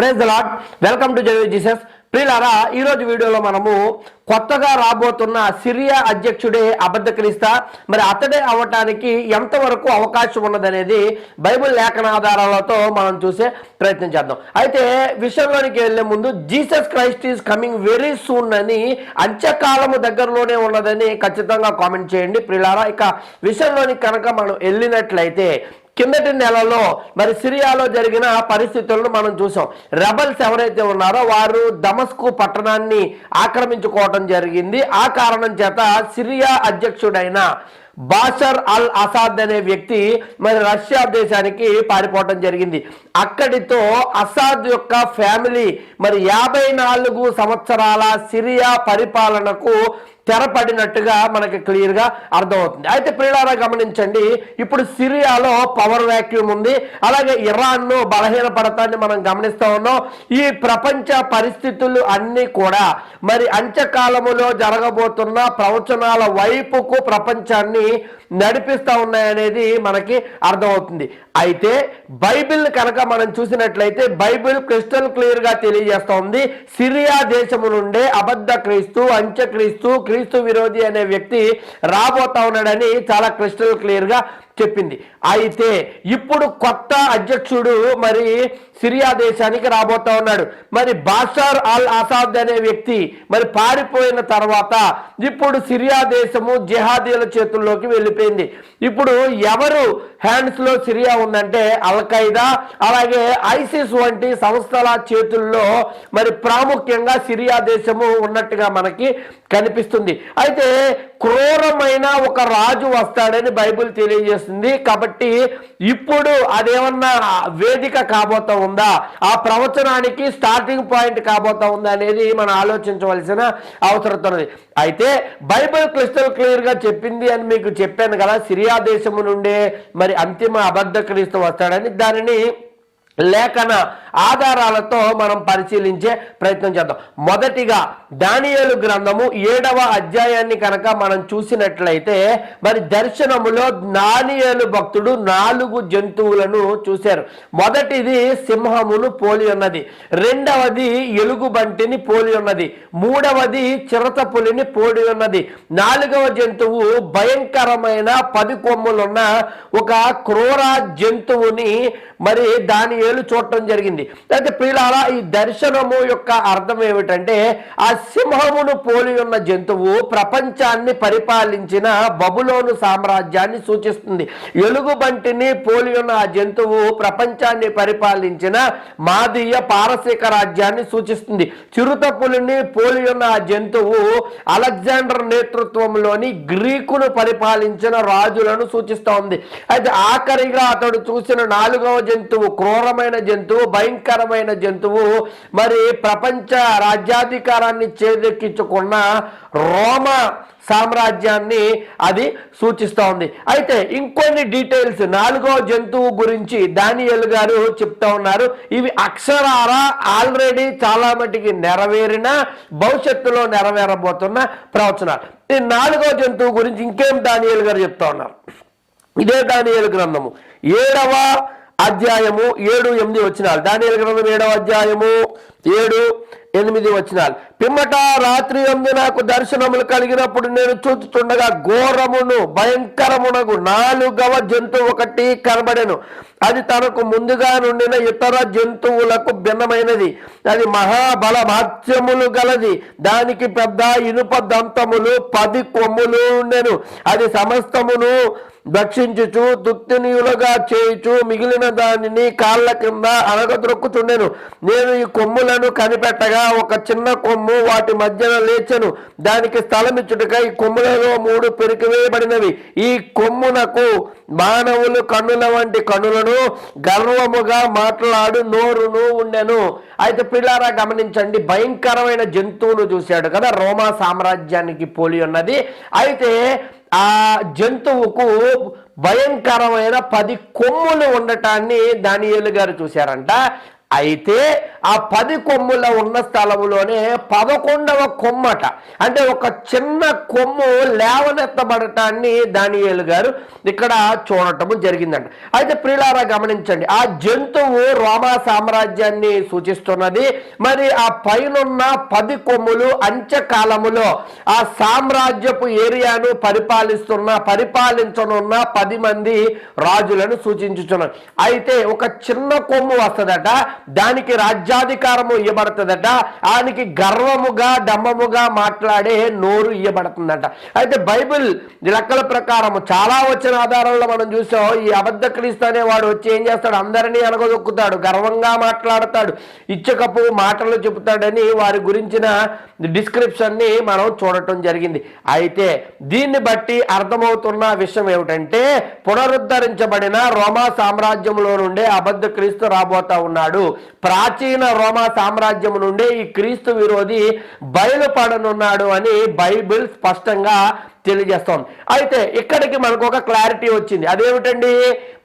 Praise the lord welcome to Jai Jesus ప్రియులారా ఈరోజు వీడియోలో మనము కొత్తగా రాబోతున్న సిరియా అధ్యక్షుడే అబద్ధకరిస్తా మరి అతడే అవ్వటానికి ఎంతవరకు అవకాశం ఉన్నదనేది బైబిల్ లేఖనాధారాలతో మనం చూసే ప్రయత్నం చేద్దాం. అయితే విషయంలోనికి వెళ్ళే ముందు Jesus Christ is coming very soon అని అంత్యకాలము దగ్గరలోనే ఉన్నదని ఖచ్చితంగా కామెంట్ చేయండి. ప్రియులారా ఇక విషయంలోని కనుక మనం వెళ్ళినట్లయితే కిందటి నెలలో మరి సిరియాలో జరిగిన పరిస్థితులను మనం చూసాం. రెబల్స్ ఎవరైతే ఉన్నారో వారు దమస్కు పట్టణాన్ని ఆక్రమించుకోవటం జరిగింది. ఆ కారణం చేత సిరియా అధ్యక్షుడైన బాషర్ అల్ అసాద్ అనే వ్యక్తి మరి రష్యా దేశానికి పారిపోవటం జరిగింది. అక్కడితో అసాద్ యొక్క ఫ్యామిలీ మరి యాభై నాలుగు సంవత్సరాల సిరియా పరిపాలనకు తెరపడినట్టుగా మనకి క్లియర్గా అర్థమవుతుంది. అయితే ప్రియులారా గమనించండి ఇప్పుడు సిరియాలో పవర్ వ్యాక్యూమ్ ఉంది. అలాగే ఇరాన్ను బలహీనపడతాన్ని మనం గమనిస్తూ ఉన్నాం. ఈ ప్రపంచ పరిస్థితులు అన్ని కూడా మరి అంత్యకాలములో జరగబోతున్న ప్రవచనాల వైపుకు ప్రపంచాన్ని నడిపిస్తూ ఉన్నాయనేది మనకి అర్థమవుతుంది. అయితే బైబిల్ కనుక మనం చూసినట్లయితే బైబిల్ క్రిస్టల్ క్లియర్గా తెలియజేస్తోంది సిరియా దేశము నుండే అబద్ధ క్రీస్తు అంత్యక్రీస్తు క్రీస్తు విరోధి అనే వ్యక్తి రాబోతా ఉన్నాడని చాలా క్రిస్టల్ క్లియర్గా చెప్పింది. అయితే ఇప్పుడు కొత్త అధ్యక్షుడు మరి సిరియా దేశానికి రాబోతా ఉన్నాడు. మరి బాషార్ అల్ అసాద్ అనే వ్యక్తి మరి పారిపోయిన తర్వాత ఇప్పుడు సిరియా దేశము జిహాదీల చేతుల్లోకి వెళ్ళిపోయింది. ఇప్పుడు ఎవరు హ్యాండ్స్లో సిరియా ఉందంటే అల్ ఖైదా అలాగే ఐసిస్ వంటి సంస్థల చేతుల్లో మరి ప్రాముఖ్యంగా సిరియా దేశము ఉన్నట్టుగా మనకి కనిపిస్తుంది. అయితే క్రూరమైన ఒక రాజు వస్తాడని బైబిల్ తెలియజేస్తుంది. కాబట్టి ఇప్పుడు అదేమన్నా వేదిక కాబోతా ఉందా? ఆ ప్రవచనానికి స్టార్టింగ్ పాయింట్ కాబోతా ఉందా అనేది మనం ఆలోచించవలసిన అవసరం ఉన్నది. అయితే బైబిల్ క్రిస్టల్ క్లియర్గా చెప్పింది అని మీకు చెప్పాను కదా సిరియా దేశము నుండే మరి అంతిమ అబద్ధ క్రీస్తు వస్తాడని. దానిని లేఖన ఆధారాలతో మనం పరిశీలించే ప్రయత్నం చేద్దాం. మొదటిగా దానియేలు గ్రంథము ఏడవ అధ్యాయాన్ని కనుక మనం చూసినట్లయితే మరి దర్శనములో దానియలు భక్తుడు నాలుగు జంతువులను చూశారు. మొదటిది సింహమును పోలి ఉన్నది. రెండవది ఎలుగుబంటిని పోలి ఉన్నది. మూడవది చిరత పులిని పోలి ఉన్నది. నాలుగవ జంతువు భయంకరమైన పది కొమ్ములున్న ఒక క్రూర జంతువుని మరి దాని ఏలు చూడటం జరిగింది. అయితే ప్రియులారా ఈ దర్శనము యొక్క అర్థం ఏమిటంటే ఆ సింహమును పోలి ఉన్న జంతువు ప్రపంచాన్ని పరిపాలించిన బబులోను సామ్రాజ్యాన్ని సూచిస్తుంది. ఎలుగుబంటిని పోలి ఉన్న ఆ జంతువు ప్రపంచాన్ని పరిపాలించిన మాదీయ పారసీక రాజ్యాన్ని సూచిస్తుంది. చిరుత పులిని పోలి ఉన్న ఆ జంతువు అలెగ్జాండర్ నేతృత్వంలోని గ్రీకును పరిపాలించిన రాజులను సూచిస్తోంది. అయితే ఆఖరిగా అతడు చూసిన నాలుగవ జంతువు క్రూరమైన జంతువు భయంకరమైన జంతువు మరి ప్రపంచ రాజ్యాధికారాన్ని చేదెక్కించుకున్న రోమ సామ్రాజ్యాన్ని అది సూచిస్తూ ఉంది. అయితే ఇంకొన్ని డీటెయిల్స్ నాలుగో జంతువు గురించి దానియల్ గారు చెప్తా ఉన్నారు. ఇవి అక్షరాల ఆల్రెడీ చాలా మటుకి నెరవేరిన భవిష్యత్తులో నెరవేరబోతున్న ప్రవచనాలు. ఈ నాలుగో జంతువు గురించి ఇంకేం దానియల్ గారు చెప్తా ఉన్నారు? ఇదే దానియల్ గ్రంథము. ఏడవ అధ్యాయము ఏడు ఎనిమిది వచ్చినాలు. దాని గ్రంథం ఏడవ అధ్యాయము ఏడు ఎనిమిది వచ్చినాలు. పిమ్మట రాత్రి ఎందు నాకు దర్శనములు కలిగినప్పుడు నేను చూచుతుండగా ఘోరమును భయంకరమునకు నాలుగవ జంతువు ఒకటి కనబడెను. అది తనకు ముందుగా నుండిన ఇతర జంతువులకు భిన్నమైనది. అది మహాబల భాత్యములు గలది. దానికి పెద్ద ఇనుప దంతములు పది కొమ్ములు ఉండెను. అది సమస్తమును భక్షించుచు దుత్తినియులుగా చేయుచు మిగిలిన దానిని కాళ్ళ కింద అనగద్రొక్కుచుండెను నేను ఈ కొమ్ములను కనిపెట్టగా ఒక చిన్న కొమ్ము వాటి మధ్యన లేచెను. దానికి స్థలమిచ్చుటకై కొమ్ములలో మూడు పెరికివేయబడినవి. ఈ కొమ్మునకు మానవులు కన్నుల వంటి కన్నులను గర్వముగా మాట్లాడు నోరును ఉండెను. అయితే పిల్లారా గమనించండి భయంకరమైన జంతువును చూశాడు కదా రోమా సామ్రాజ్యానికి పోలి ఉన్నది. అయితే ఆ జంతువుకు భయంకరమైన పది కొమ్ములు ఉండటాన్ని దానియేలు గారు చూశారంట. అయితే ఆ పది కొమ్ముల ఉన్న స్థలములోనే పదకొండవ కొమ్మట అంటే ఒక చిన్న కొమ్ము లేవనెత్తబడటాన్ని దానియేలు గారు ఇక్కడ చూడటము జరిగిందంట. అయితే ప్రియులారా గమనించండి ఆ జంతువు రోమా సామ్రాజ్యాన్ని సూచిస్తున్నది. మరి ఆ పైనున్న పది కొమ్ములు అంత్యకాలములో ఆ సామ్రాజ్యపు ఏరియాను పరిపాలిస్తున్న పరిపాలించనున్న పది మంది రాజులను సూచించుతున్నారు అయితే ఒక చిన్న కొమ్ము వస్తుందట దానికి రాజ్యాధికారము ఇవ్వబడుతుందట ఆయనకి గర్వముగా డమ్మముగా మాట్లాడే నోరు ఇవ్వబడుతుందట అయితే బైబిల్ లెక్కల ప్రకారం చాలా వచ్చిన ఆధారంలో మనం చూసాం. ఈ అబద్ధ క్రీస్తు అనేవాడు వచ్చి ఏం చేస్తాడు? అందరినీ అనగదొక్కుతాడు గర్వంగా మాట్లాడతాడు ఇచ్చకపు మాటలు చెబుతాడని వారి గురించిన డిస్క్రిప్షన్ని మనం చూడటం జరిగింది. అయితే దీన్ని బట్టి అర్థమవుతున్న విషయం ఏమిటంటే పునరుద్ధరించబడిన రోమా సామ్రాజ్యంలో నుండే అబద్ధ క్రీస్తు రాబోతా ఉన్నాడు. ప్రాచీన రోమా సామ్రాజ్యం నుండి ఈ క్రీస్తు విరోధి బయలుపడనున్నాడు అని బైబిల్ స్పష్టంగా తెలియజేస్తాం అయితే ఇక్కడికి మనకు ఒక క్లారిటీ వచ్చింది. అదేమిటండి?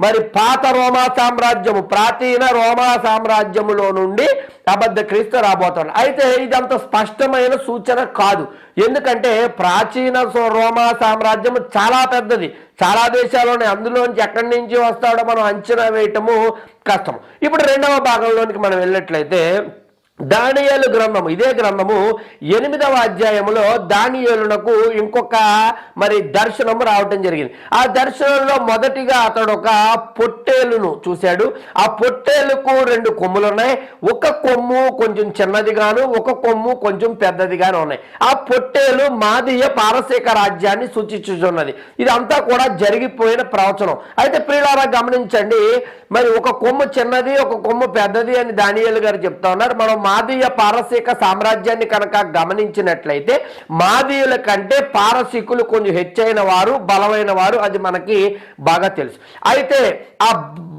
మరి పాత రోమా సామ్రాజ్యము ప్రాచీన రోమా సామ్రాజ్యములో నుండి అబద్ధ క్రీస్తు రాబోతాడు అయితే ఇదంత స్పష్టమైన సూచన కాదు. ఎందుకంటే ప్రాచీన రోమా సామ్రాజ్యం చాలా పెద్దది. చాలా దేశాల్లోనే అందులోంచి ఎక్కడి నుంచి వస్తాడో మనం అంచనా వేయటము కష్టం. ఇప్పుడు రెండవ భాగంలోనికి మనం వెళ్ళినట్లయితే దానియేలు గ్రంథము. ఇదే గ్రంథము ఎనిమిదవ అధ్యాయములో దానియేలునకు ఇంకొక మరి దర్శనము రావటం జరిగింది. ఆ దర్శనంలో మొదటిగా అతడు ఒక పొట్టేలును చూశాడు. ఆ పొట్టేలుకు రెండు కొమ్ములు ఉన్నాయి ఒక కొమ్ము కొంచెం చిన్నదిగాను ఒక కొమ్ము కొంచెం పెద్దదిగాను ఉన్నాయి. ఆ పొట్టేలు మాదీయ పారసీక రాజ్యాన్ని సూచించుచున్నది. ఇదంతా కూడా జరిగిపోయిన ప్రవచనం. అయితే ప్రియులారా గమనించండి మరి ఒక కొమ్ము చిన్నది ఒక కొమ్ము పెద్దది అని దానియేలు గారు చెప్తా ఉన్నారు. మనం మాదీయ పారసీక సామ్రాజ్యాన్ని కనుక గమనించినట్లయితే మాదీయుల కంటే పారసీకులు కొంచెం హెచ్చైన వారు బలమైన వారు అది మనకి బాగా తెలుసు. అయితే ఆ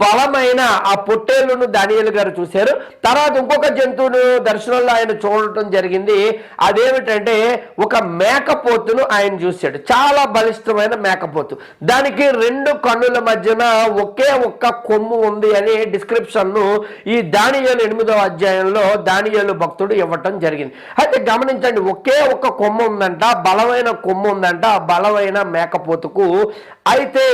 బలమైన ఆ పొట్టేళ్ళను దానియలు గారు చూశారు. తర్వాత ఇంకొక జంతువును దర్శనంలో ఆయన చూడటం జరిగింది. అదేమిటంటే ఒక మేకపోతును ఆయన చూశాడు. చాలా బలిష్టమైన మేకపోతు. దానికి రెండు కన్నుల మధ్యన ఒకే ఒక్క కొమ్ము ఉంది అని డిస్క్రిప్షన్ను ఈ దానియలు ఎనిమిదవ అధ్యాయంలో దానియలు భక్తుడు ఇవ్వటం జరిగింది. అయితే గమనించండి ఒకే ఒక్క కొమ్ము ఉందంట బలమైన కొమ్ము ఉందంట బలమైన మేకపోతుకు. అయితే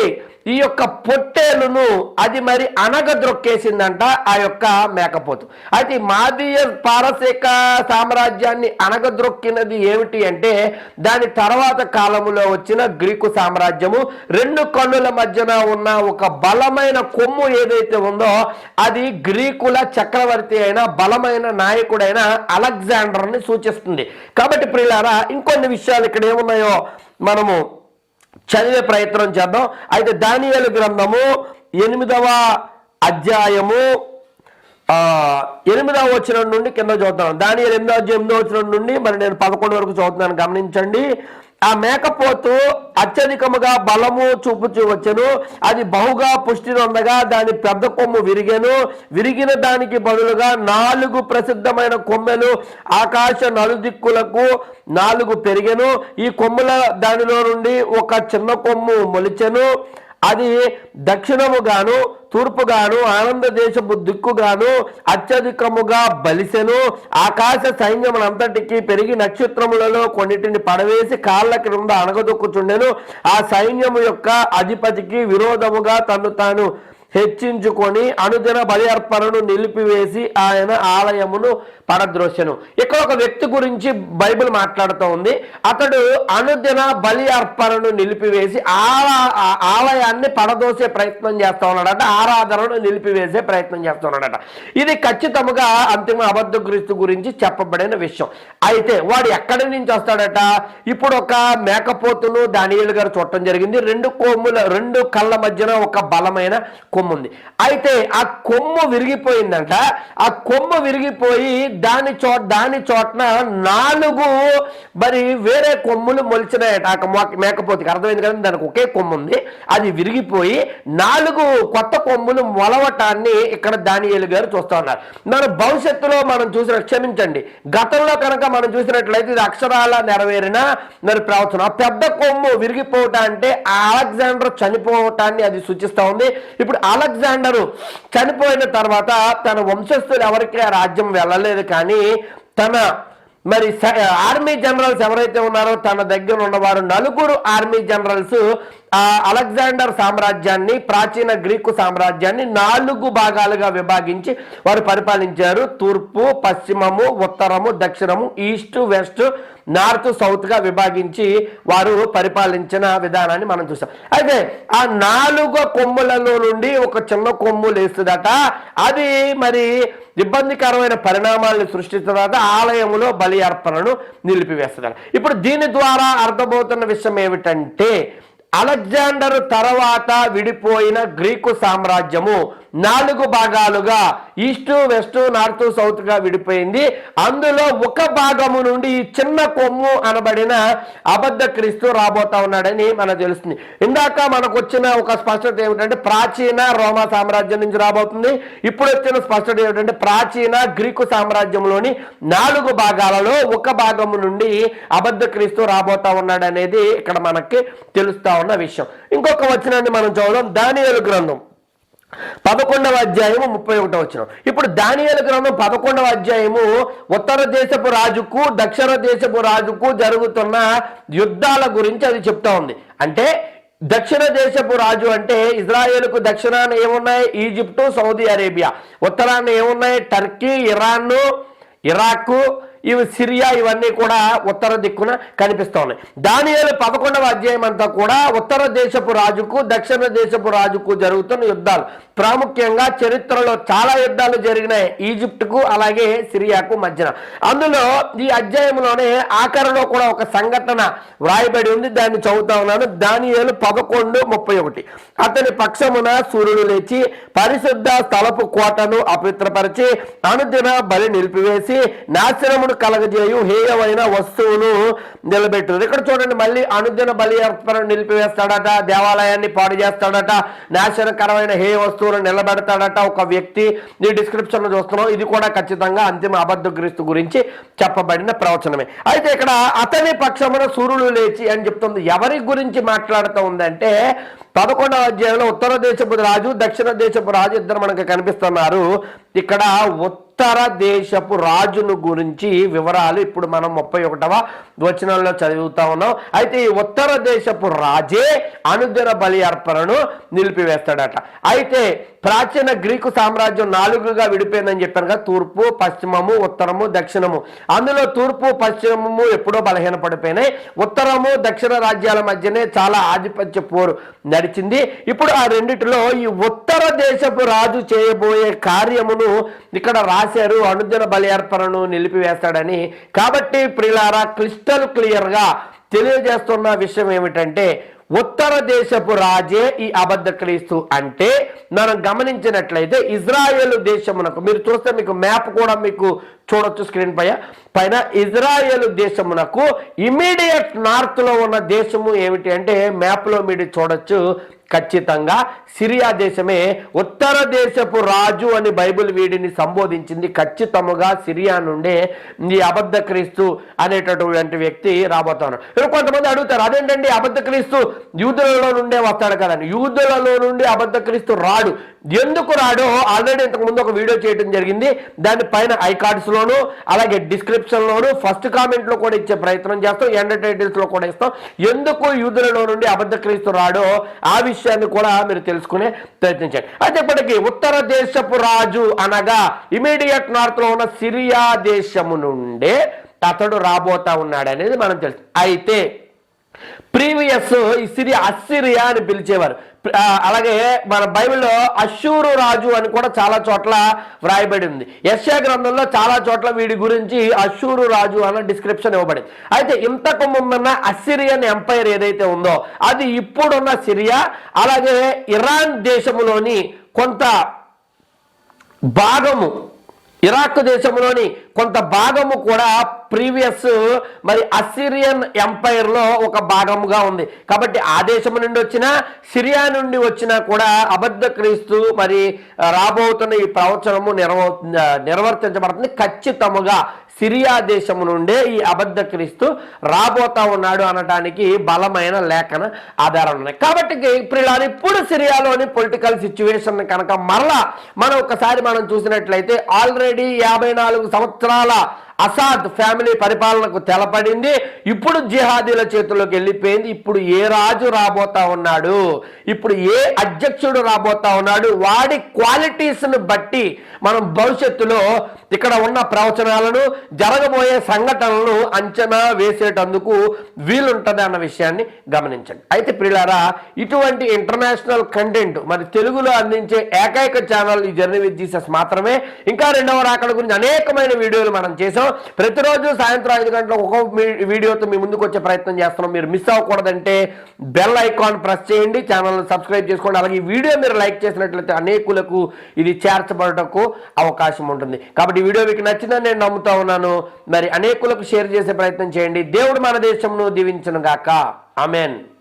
ఈ యొక్క పొట్టేలును అది మరి అనగద్రొక్కేసిందంట ఆ యొక్క మేకపోతు. అయితే మాదీయ పారసీక సామ్రాజ్యాన్ని అనగద్రొక్కినది ఏమిటి అంటే దాని తర్వాత కాలంలో వచ్చిన గ్రీకు సామ్రాజ్యము రెండు కన్నుల మధ్యన ఉన్న ఒక బలమైన కొమ్ము ఏదైతే ఉందో అది గ్రీకుల చక్రవర్తి అయిన బలమైన నాయకుడైన అలెగ్జాండర్ని సూచిస్తుంది. కాబట్టి ప్రియులారా ఇంకొన్ని విషయాలు ఇక్కడ ఏమున్నాయో మనము చదివే ప్రయత్నం చేద్దాం. అయితే దానియలు గ్రంథము ఎనిమిదవ అధ్యాయము ఎనిమిదవ వచనం నుండి కింద చూద్దాం దానియలు ఎనిమిదవ ఎనిమిదవ వచనం నుండి మరి నేను పదకొండు వరకు చదువుతున్నాను. గమనించండి. ఆ మేకపోతు అత్యధికముగా బలము చూపుచూ వచ్చెను. అది బహుగా పుష్టి నొందగా దాని పెద్ద కొమ్ము విరిగెను. విరిగిన దానికి బదులుగా నాలుగు ప్రసిద్ధమైన కొమ్మెలు ఆకాశ నలుదిక్కులకు నాలుగు పెరిగెను. ఈ కొమ్ముల దానిలో నుండి ఒక చిన్న కొమ్ము మొలిచెను. అది దక్షిణముగాను తూర్పుగాను ఆనందదేశపు దిక్కుగాను అత్యధికముగా బలిసెను. ఆకాశ సైన్యములంతటికి పెరిగి నక్షత్రములలో కొన్నిటిని పడవేసి కాళ్ళ క్రింద అణగదొక్కుచుండెను. ఆ సైన్యము యొక్క అధిపతికి విరోధముగా తను తాను హెచ్చించుకొని అనుదిన బలి అర్పణను నిలిపివేసి ఆయన ఆలయమును పడద్రోశను ఇక్కడ ఒక వ్యక్తి గురించి బైబిల్ మాట్లాడుతూ ఉంది. అతడు అనుదిన బలి అర్పణను నిలిపివేసి ఆ- ఆలయాన్ని పడదోసే ప్రయత్నం చేస్తా ఉన్నాడట. ఆరాధనను నిలిపివేసే ప్రయత్నం చేస్తా ఉన్నాడట. ఇది ఖచ్చితంగా అంతిమ అబద్ధ క్రీస్తు గురించి చెప్పబడిన విషయం. అయితే వాడు ఎక్కడి నుంచి వస్తాడట? ఇప్పుడు ఒక మేకపోతును దానియలు గారు చూడటం జరిగింది. రెండు కొమ్ముల రెండు కళ్ళ మధ్యన ఒక బలమైన కొమ్ము ఉంది అయితే ఆ కొమ్ము విరిగిపోయిందంట. ఆ కొమ్ము విరిగిపోయి దాని చో దాని చోటన నాలుగు మరి వేరే కొమ్ములు మొలిచినాయట. ఆ అర్థమైంది కదా దానికి ఒకే కొమ్ము ఉంది అది విరిగిపోయి నాలుగు కొత్త కొమ్ములు మొలవటాన్ని ఇక్కడ దానియేలు గారు చూస్తా ఉన్నారు. మన భవిష్యత్తులో మనం చూసిన క్షమించండి. గతంలో కనుక మనం చూసినట్లయితే ఇది అక్షరాల నెరవేరిన మరి ప్రవచనం. ఆ పెద్ద కొమ్ము విరిగిపోవటం అంటే అలెగ్జాండర్ చనిపోవటాన్ని అది సూచిస్తూ ఉంది. ఇప్పుడు అలెగ్జాండరు చనిపోయిన తర్వాత తన వంశస్థులు ఎవరికి రాజ్యం వెళ్ళలేదు కానీ తన మరి స- ఆర్మీ జనరల్స్ ఎవరైతే ఉన్నారో తన దగ్గర ఉన్నవారు నలుగురు ఆర్మీ జనరల్స్ అలెగ్జాండర్ సామ్రాజ్యాన్ని ప్రాచీన గ్రీకు సామ్రాజ్యాన్ని నాలుగు భాగాలుగా విభాగించి వారు పరిపాలించారు. తూర్పు పశ్చిమము ఉత్తరము దక్షిణము ఈస్ట్ వెస్ట్ నార్త్ సౌత్గా విభాగించి వారు పరిపాలించిన విధానాన్ని మనం చూసాం. అయితే ఆ నాలుగు కొమ్ములలో నుండి ఒక చిన్న కొమ్ము లేస్తుందట. అది మరి ఇబ్బందికరమైన పరిణామాలను సృష్టిస్తుందట. ఆలయములో బలి అర్పణను నిలిపివేస్తుందట. ఇప్పుడు దీని ద్వారా అర్థమవుతున్న విషయం ఏమిటంటే అలెగ్జాండర్ తర్వాత విడిపోయిన గ్రీకు సామ్రాజ్యము నాలుగు భాగాలుగా ఈస్ట్ వెస్ట్ నార్త్ సౌత్గా విడిపోయింది. అందులో ఒక భాగము నుండి ఈ చిన్న కొమ్ము అనబడిన అబద్ధ క్రీస్తు రాబోతా ఉన్నాడని మనకు తెలుస్తుంది. ఇందాక మనకు వచ్చిన ఒక స్పష్టత ఏమిటంటే ప్రాచీన రోమా సామ్రాజ్యం నుంచి రాబోతుంది. ఇప్పుడు వచ్చిన స్పష్టత ఏమిటంటే ప్రాచీన గ్రీకు సామ్రాజ్యంలోని నాలుగు భాగాలలో ఒక భాగము నుండి అబద్ధ క్రీస్తు రాబోతా ఉన్నాడు అనేది ఇక్కడ మనకి తెలుస్తా ఉన్న విషయం. ఇంకొక వచనాన్ని మనం చూడడం దానియేలు గ్రంథం. పదకొండవ అధ్యాయము ముప్పై ఒకటో వచ్చిన ఇప్పుడు దానియల గ్రంథం పదకొండవ అధ్యాయము ఉత్తర దేశపు రాజుకు దక్షిణ దేశపు రాజుకు జరుగుతున్న యుద్ధాల గురించి అది చెప్తా ఉంది. అంటే దక్షిణ దేశపు రాజు అంటే ఇజ్రాయేల్కు దక్షిణాన ఏమున్నాయి? Egypt Saudi Arabia. ఉత్తరాన ఏమున్నాయి? టర్కీ ఇరాన్ ఇరాక్ ఇవి సిరియా ఇవన్నీ కూడా ఉత్తర దిక్కున కనిపిస్తూ ఉన్నాయి దానియేలు పదకొండవ అధ్యాయం అంతా కూడా ఉత్తర దేశపు రాజుకు దక్షిణ దేశపు రాజుకు జరుగుతున్న యుద్ధాలు. ప్రాముఖ్యంగా చరిత్రలో చాలా యుద్ధాలు జరిగినాయి. ఈజిప్టుకు అలాగే సిరియాకు మధ్యన. అందులో ఈ అధ్యాయంలోనే ఆఖరిలో కూడా ఒక సంఘటన వ్రాయబడి ఉంది. దాన్ని చదువుతా ఉన్నాను. దానియేలు పదకొండు ముప్పై ఒకటి. అతని పక్షమున సూర్యుడు లేచి పరిశుద్ధ స్థలపు కోటను అపవిత్రపరిచి అనుదిన బలి నిలిపివేసి నాశనమును కలగజేయు? హేయమైన వస్తువును నిలబెట్టారు ఇక్కడ చూడండి మళ్ళీ అనుదిన బలి అర్పణ నిలిపివేస్తాడట దేవాలయాన్ని పాడు చేస్తాడట నాశనకరమైన హేయ వస్తువులు నిలబెడతాడట ఒక వ్యక్తి. ఈ డిస్క్రిప్షన్ చూస్తున్నాం. ఇది కూడా ఖచ్చితంగా అంతిమ అబద్ధ క్రీస్తు గురించి చెప్పబడిన ప్రవచనమే. అయితే ఇక్కడ అతని పక్షమున సూర్యుడు లేచి అని చెప్తుంది. ఎవరి గురించి మాట్లాడుతూ ఉందంటే పదకొండవ అధ్యాయంలో ఉత్తర దేశపు రాజు దక్షిణ దేశపు రాజు ఇద్దరు మనకు కనిపిస్తున్నారు. ఇక్కడ ఉత్తర దేశపు రాజును గురించి వివరాలు ఇప్పుడు మనం ముప్పై ఒకటవ వచనంలో చదువుతా ఉన్నాం. అయితే ఈ ఉత్తర దేశపు రాజే అనుదిన బలి అర్పణను నిలిపివేస్తాడట. అయితే ప్రాచీన గ్రీకు సామ్రాజ్యం నాలుగుగా విడిపోయిందని చెప్పాను కదా. తూర్పు పశ్చిమము ఉత్తరము దక్షిణము. అందులో తూర్పు పశ్చిమము ఎప్పుడో బలహీనపడిపోయినాయి. ఉత్తరము దక్షిణ రాజ్యాల మధ్యనే చాలా ఆధిపత్య పోరు నడిచింది. ఇప్పుడు ఆ రెండిటిలో ఈ ఉత్తర దేశపు రాజు చేయబోయే కార్యమును ఇక్కడ రాశారు. అనుదిన బలయర్పణను నిలిపివేస్తాడని. కాబట్టి ప్రిలారా క్రిస్టల్ క్లియర్గా తెలియజేస్తున్న విషయం ఏమిటంటే ఉత్తర దేశపు రాజే ఈ అబద్ధ క్రీస్తు అంటే మనం గమనించినట్లయితే ఇజ్రాయేల్ దేశమునకు మీరు చూస్తే మీకు మ్యాప్ కూడా మీకు చూడొచ్చు స్క్రీన్ పై పైన ఇజ్రాయేల్ దేశమునకు ఇమీడియట్ నార్త్లో ఉన్న దేశము ఏమిటి అంటే మ్యాప్లో మీరు చూడొచ్చు. ఖచ్చితంగా సిరియా దేశమే ఉత్తర దేశపు రాజు అని బైబిల్ వీడిని సంబోధించింది. ఖచ్చితముగా సిరియా నుండే ఈ అబద్ధ క్రీస్తు అనేటటువంటి వ్యక్తి రాబోతున్నాడు కొంతమంది అడుగుతారు అదేంటండి అబద్ధ క్రీస్తు? యూదులలో నుండే వస్తాడు కదండి. యూదులలో నుండి అబద్ధ క్రీస్తు రాడు. ఎందుకు రాడో? ఆల్రెడీ ఇంతకు ముందు ఒక వీడియో చేయడం జరిగింది. దాని పైన ఐ కార్డ్స్ లోను అలాగే డిస్క్రిప్షన్ లోను ఫస్ట్ కామెంట్లో కూడా ఇచ్చే ప్రయత్నం చేస్తాం. ఎండ లో కూడా ఇస్తాం. ఎందుకు యూదులలో నుండి అబద్ధ క్రీస్తు రాడో? ఆ విషయాన్ని కూడా మీరు తెలుసుకునే ప్రయత్నించండి. అయితే ఇప్పటికి ఉత్తర దేశపు రాజు అనగా ఇమీడియట్ నార్త్లో ఉన్న సిరియా దేశము నుండే అతడు రాబోతా ఉన్నాడు అనేది మనం తెలుసు. అయితే ప్రీవియస్ ఈ సిరియా అస్సిరియా అని పిలిచేవారు. అలాగే మన బైబిల్లో అశూరు రాజు అని కూడా చాలా చోట్ల వ్రాయబడి ఉంది యశ్యా గ్రంథంలో చాలా చోట్ల వీడి గురించి అశూరు రాజు అన్న డిస్క్రిప్షన్ ఇవ్వబడింది. అయితే ఇంతకు ముందున్న అస్సిరియన్ ఎంపైర్ ఏదైతే ఉందో అది ఇప్పుడున్న సిరియా అలాగే ఇరాన్ దేశములోని కొంత భాగము ఇరాక్ దేశంలోని కొంత భాగము కూడా ప్రీవియస్ మరి అసిరియన్ ఎంపైర్లో ఒక భాగముగా ఉంది. కాబట్టి ఆ దేశం నుండి వచ్చిన సిరియా నుండి వచ్చినా కూడా అబద్ధ క్రీస్తు మరి రాబోతున్న ఈ ప్రవచనము నిర్వ నిర్వర్తించబడుతుంది. ఖచ్చితముగా సిరియా దేశము నుండే ఈ అబద్ధ క్రీస్తు రాబోతా ఉన్నాడు అనటానికి బలమైన లేఖన ఆధారం ఉన్నాయి. కాబట్టి ఇప్పుడు ఇప్పుడు సిరియాలోని పొలిటికల్ సిచ్యువేషన్ కనుక మరలా మనం ఒకసారి మనం చూసినట్లయితే ఆల్రెడీ యాభై నాలుగు సంవత్సరాల అసాద్ ఫ్యామిలీ పరిపాలనకు తెలపడింది. ఇప్పుడు జిహాదీల చేతుల్లోకి వెళ్ళిపోయింది. ఇప్పుడు ఏ రాజు రాబోతా ఉన్నాడు? ఇప్పుడు ఏ అధ్యక్షుడు రాబోతా ఉన్నాడు? వాడి క్వాలిటీస్ను బట్టి మనం భవిష్యత్తులో ఇక్కడ ఉన్న ప్రవచనాలను జరగబోయే సంఘటనలను అంచనా వేసేటందుకు వీలుంటుంది అన్న విషయాన్ని గమనించండి. అయితే ప్రిలారా ఇటువంటి ఇంటర్నేషనల్ కంటెంట్ మరి తెలుగులో అందించే ఏకైక ఛానల్ ఈ జర్నీ విత్ జీసస్ మాత్రమే. ఇంకా రెండవ రాకడ గురించి అనేకమైన వీడియోలు మనం చేసాం ప్రతిరోజు సాయంత్రం ఐదు గంటలకు ఒక వీడియోతో మీ ముందుకు వచ్చే ప్రయత్నం చేస్తున్నాం. మీరు మిస్ అవ్వకూడదంటే బెల్ ఐకాన్ ప్రెస్ చేయండి. ఛానల్ సబ్స్క్రైబ్ చేసుకోండి. అలాగే ఈ వీడియో మీరు లైక్ చేసినట్లయితే అనేకులకు ఇది చేర్చబడటకు అవకాశం ఉంటుంది. కాబట్టి ఈ వీడియో మీకు నచ్చిందని నేను నమ్ముతా ఉన్నాను. మరి అనేకులకు షేర్ చేసే ప్రయత్నం చేయండి. దేవుడు మన దేశంను దీవించను గాక ఆమెన్